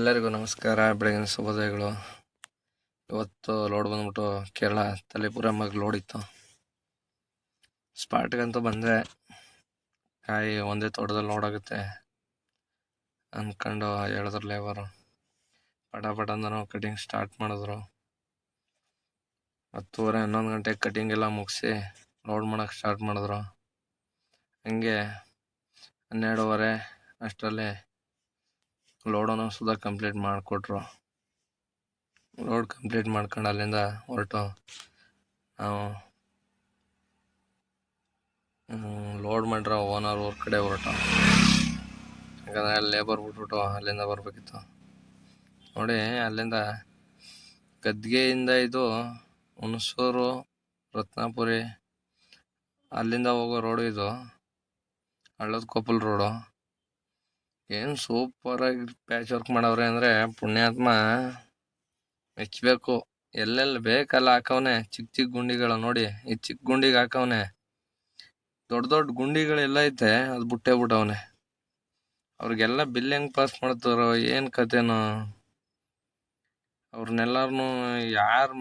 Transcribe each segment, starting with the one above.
ಎಲ್ಲರಿಗೂ ನಮಸ್ಕಾರ, ಬೆಳಗಿನ ಶುಭೋದಯಗಳು. ಇವತ್ತು ಲೋಡ್ ಬಂದ್ಬಿಟ್ಟು ಕೇರಳ ತಲೆಪುರಮ್ಮಗೆ ಲೋಡ್ ಇತ್ತು. ಸ್ಪಾಟ್ಗಂತೂ ಬಂದರೆ ಕಾಯಿ ಒಂದೇ ತೋಟದಲ್ಲಿ ಲೋಡ್ ಆಗುತ್ತೆ ಅಂದ್ಕೊಂಡು ಹೇಳಿದ್ರು ಲೇಬರು ಪಟ ಪಟ ಅಂದನು ಕಟಿಂಗ್ ಸ್ಟಾರ್ಟ್ ಮಾಡಿದ್ರು. ಹತ್ತುವರೆ ಹನ್ನೊಂದು ಗಂಟೆಗೆ ಕಟಿಂಗ್ ಎಲ್ಲ ಮುಗಿಸಿ ಲೋಡ್ ಮಾಡೋಕೆ ಸ್ಟಾರ್ಟ್ ಮಾಡಿದ್ರು. ಹಂಗೆ ಹನ್ನೆರಡುವರೆ ಅಷ್ಟರಲ್ಲಿ ಲೋಡನ್ನು ಸುಧಾ ಕಂಪ್ಲೀಟ್ ಮಾಡಿಕೊಟ್ರು. ಲೋಡ್ ಕಂಪ್ಲೀಟ್ ಮಾಡ್ಕೊಂಡು ಅಲ್ಲಿಂದ ಹೊರಟು. ನಾವು ಲೋಡ್ ಮಾಡಿರೋ ಓನರ್ ಊರ ಕಡೆ ಹೊರಟು. ಯಾಕಂದರೆ ಲೇಬರ್ ಬಿಟ್ಬಿಟ್ಟು ಅಲ್ಲಿಂದ ಬರಬೇಕಿತ್ತು. ನೋಡಿ, ಅಲ್ಲಿಂದ ಗದ್ಗೆಯಿಂದ ಇದು ಹುಣಸೂರು, ರತ್ನಾಪುರಿ, ಅಲ್ಲಿಂದ ಹೋಗೋ ರೋಡು ಇದು, ಹಳ್ಳದ ಕೊಪ್ಪಲ್ ರೋಡು ಏನು ಸೂಪರಾಗಿ ಪ್ಯಾಚ್ ವರ್ಕ್ ಮಾಡವ್ರೆ ಅಂದರೆ ಪುಣ್ಯಾತ್ಮ ಮೆಚ್ಚಬೇಕು ಎಲ್ಲೆಲ್ಲಿ ಬೇಕಲ್ಲ ಹಾಕವನೆ. ಚಿಕ್ಕ ಚಿಕ್ಕ ಗುಂಡಿಗಳು ನೋಡಿ. ಈ ಚಿಕ್ಕ ಗುಂಡಿಗೆ ಹಾಕವನೆ. ದೊಡ್ಡ ದೊಡ್ಡ ಗುಂಡಿಗಳೆಲ್ಲ ಐತೆ, ಅದು ಬುಟ್ಟೆ ಬಿಟ್ಟವನೆ. ಅವ್ರಿಗೆಲ್ಲ ಬಿಲ್ ಹೆಂಗ್ ಪಾಸ್ ಮಾಡ್ತಾರೋ, ಏನು ಕತೆನೋ ಅವ್ರನ್ನೆಲ್ಲರನ್ನು ಯಾರು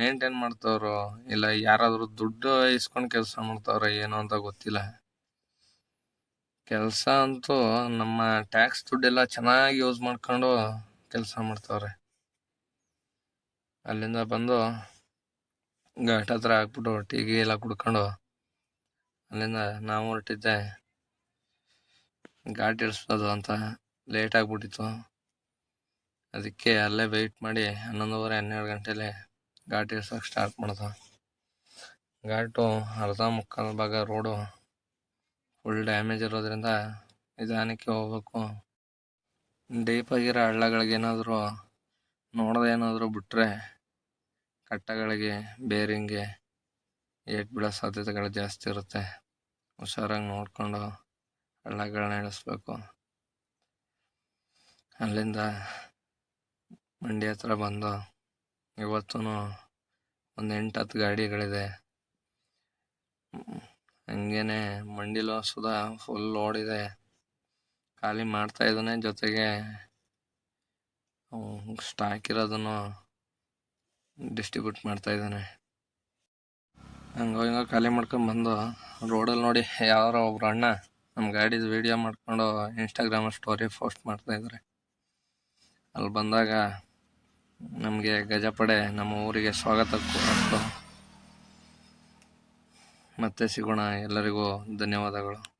ಮೇಂಟೈನ್ ಮಾಡ್ತಾವ್ರೋ, ಇಲ್ಲ ಯಾರಾದರೂ ದುಡ್ಡು ಇಸ್ಕೊಂಡು ಕೆಲಸ ಮಾಡ್ತಾವ್ರ ಏನು ಅಂತ ಗೊತ್ತಿಲ್ಲ. ಕೆಲಸ ಅಂತೂ ನಮ್ಮ ಟ್ಯಾಕ್ಸ್ ದುಡ್ಡೆಲ್ಲ ಚೆನ್ನಾಗಿ ಯೂಸ್ ಮಾಡ್ಕೊಂಡು ಕೆಲಸ ಮಾಡ್ತಾವ್ರೆ. ಅಲ್ಲಿಂದ ಬಂದು ಘಾಟ್ ಹತ್ರ ಹಾಕ್ಬಿಟ್ಟು ಟೀ ಗಿ ಎಲ್ಲ ಕುಡ್ಕೊಂಡು ಅಲ್ಲಿಂದ ನಾವು ಹೊರಟಿದ್ದೆ. ಘಾಟ್ ಇಡಿಸ್ಬೋದು ಅಂತ ಲೇಟ್ ಆಗ್ಬಿಟ್ಟಿತ್ತು. ಅದಕ್ಕೆ ಅಲ್ಲೇ ವೆಯ್ಟ್ ಮಾಡಿ ಹನ್ನೊಂದುವರೆ, ಹನ್ನೆರಡು ಗಂಟೆಲಿ ಘಾಟ್ ಇಡ್ಸೋಕೆ ಸ್ಟಾರ್ಟ್ ಮಾಡ್ದೆ. ಘಾಟು ಅರ್ಧ ಮುಕ್ಕಾಲು ಭಾಗ ರೋಡು ಫುಲ್ ಡ್ಯಾಮೇಜ್ ಇರೋದ್ರಿಂದ ನಿಧಾನಕ್ಕೆ ಹೋಗ್ಬೇಕು. ಡೀಪಾಗಿರೋ ಹಳ್ಳಗಳಿಗೇನಾದರೂ ನೋಡದೆ ಏನಾದರೂ ಬಿಟ್ಟರೆ ಕಟ್ಟಗಳಿಗೆ ಬೇರಿಂಗ್ಗೆ ಏಟ್ ಬಿಡೋ ಸಾಧ್ಯತೆಗಳು ಜಾಸ್ತಿ ಇರುತ್ತೆ. ಹುಷಾರಾಗಿ ನೋಡಿಕೊಂಡು ಹಳ್ಳಗಳನ್ನ ಇಳಿಸ್ಬೇಕು. ಅಲ್ಲಿಂದ ಮಂಡಿ ಹತ್ರ ಬಂದು ಇವತ್ತೂ ಒಂದು ಎಂಟು ಹತ್ತು ಗಾಡಿಗಳಿದೆ. ಹಂಗೇನೆ ಮಂಡಿಲೂ ಸುಧಾ ಫುಲ್ ಓಡಿದೆ ಖಾಲಿ ಮಾಡ್ತಾ ಇದ್ದಾನೆ ಜೊತೆಗೆ ಸ್ಟಾಕ್ ಇರೋದನ್ನು ಡಿಸ್ಟ್ರಿಬ್ಯೂಟ್ ಮಾಡ್ತಾ ಇದ್ದಾನೆ. ಹಂಗೋ ಹಿಂಗೋ ಖಾಲಿ ಮಾಡ್ಕೊಂಡು ಬಂದು ರೋಡಲ್ಲಿ ನೋಡಿ ಯಾರೋ ಒಬ್ರು ಅಣ್ಣ ನಮ್ಮ ಗಾಡಿದು ವಿಡಿಯೋ ಮಾಡ್ಕೊಂಡು ಇನ್ಸ್ಟಾಗ್ರಾಮ್ ಸ್ಟೋರಿ ಪೋಸ್ಟ್ ಮಾಡ್ತಾ ಇದ್ದಾರೆ ಅಲ್ಲಿ ಬಂದಾಗ ನಮಗೆ ಗಜಪಡೆ ನಮ್ಮ ಊರಿಗೆ ಸ್ವಾಗತ ಕೋರಟ್ಟು ಮತ್ತೆ ಸಿಗೋಣ. ಎಲ್ಲರಿಗೂ ಧನ್ಯವಾದಗಳು.